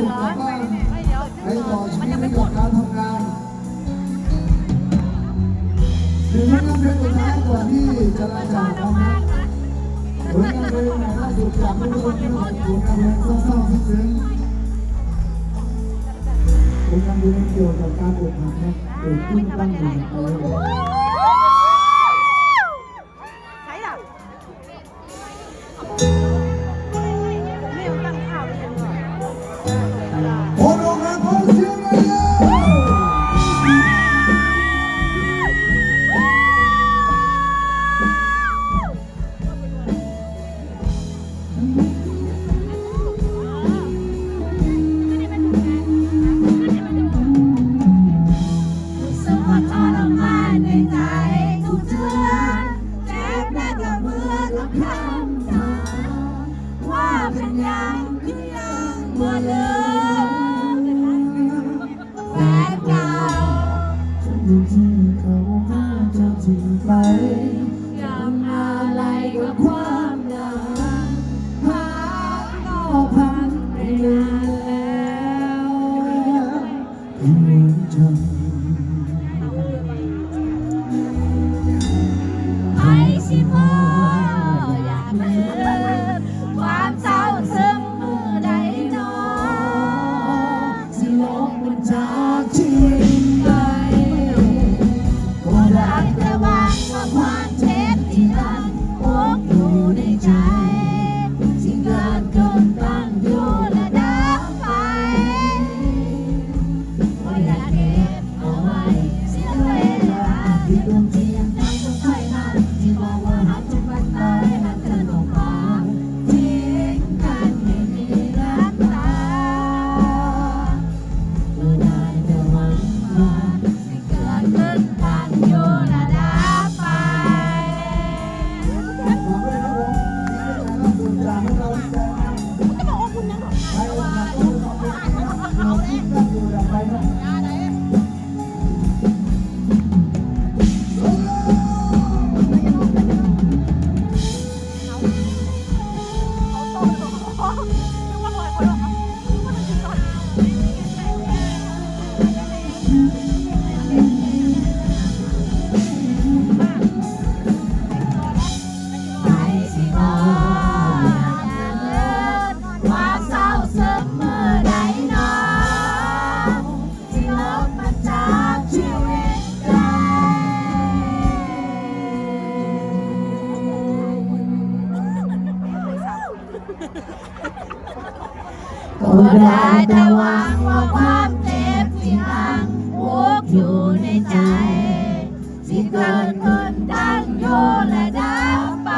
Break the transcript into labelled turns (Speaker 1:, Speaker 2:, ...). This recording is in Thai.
Speaker 1: ุขแล้วก็ให้ต่อชีวิตกับการทำงานถึงนั่งเพลงสุดน้ายก่อนที่จะลาจากกันนะผลงานเพลงใหม่ล่าสุดจากทุกคนที่มาผลงานเพลงเศร้าๆซึ้งๆผลงานเพลงเกี่ยวกับการอกหักนะเกิดขึ้นตั้งแต่
Speaker 2: 因为你。 อุ
Speaker 3: ดา
Speaker 1: ตะ
Speaker 3: วังว่าความเจ็บที่ลังพวกอยู่ในใจที่เกิดขึ้นตั้งโยและดับไป